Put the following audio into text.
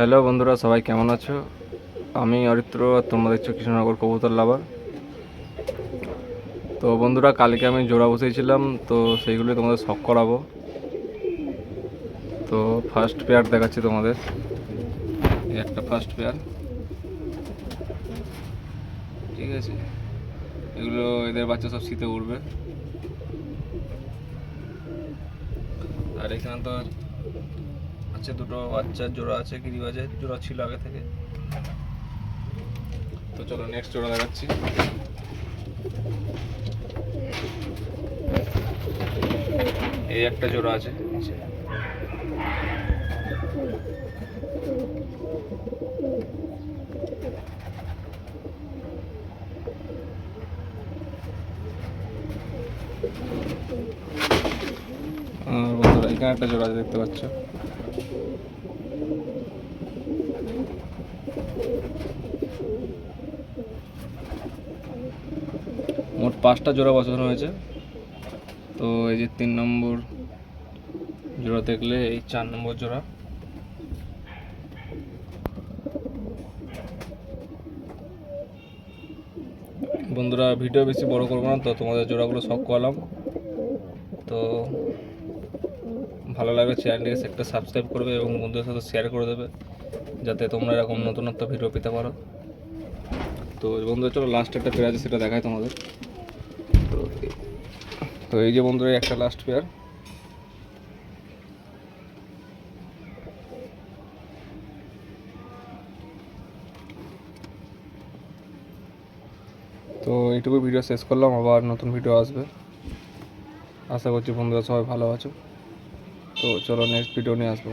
Hello বন্ধুরা, সবাই কেমন আছো? আমি অরিত্র আর তোমরা দেখছ কৃষ্ণনগর কবুতর লাভার। তো বন্ধুরা, কালকে আমি জোড়া বসেছিলাম তো সেইগুলি তোমাদের শখ করাবো। তো ফার্স্ট পেয়ার দেখাচ্ছি তোমাদের। একটা ফার্স্ট পেয়ার ঠিক আছে? এগুলো এদের বাচ্চা সব শীতে উঠবে আর এখানে তো আছে, দুটো বাচ্চার জোড়া আছে, গিরিবাজের, জোড়া ছিল আগে থেকে। তো চলো নেক্সট জোড়া দেখাচ্ছি। এই একটা জোড়া আছে। আর বন্ধুরা, এখানে একটা জোড়া দেখতে পাচ্ছ? পাঁচটা জোড়া বসানো হয়েছে। তো এই যে তিন নম্বর জোড়া দেখলে এই চার নম্বর জোড়া। বন্ধুরা, ভিডিও বেশি বড় করব না, তো তোমাদের জোড়াগুলো সব করালাম। তো ভালো লাগলে চ্যানেলটিকে একটা সাবস্ক্রাইব করবে এবং বন্ধুদের সাথে শেয়ার করে দেবে, যাতে তোমরা এরকম নতুনত্ব ভিডিও পেতে পারো। তো বন্ধুরা, চলো লাস্ট একটা পেয়ার আছে সেটা দেখায় তোমাদের। তো এই যে বন্ধুরা, একটা লাস্ট পেয়ার তো এইটুকু ভিডিও শেষ করলাম, আবার নতুন ভিডিও আসবে। আশা করছি বন্ধুরা সবাই ভালো আছো। তো চলো নেক্সট ভিডিও নিয়ে আসব।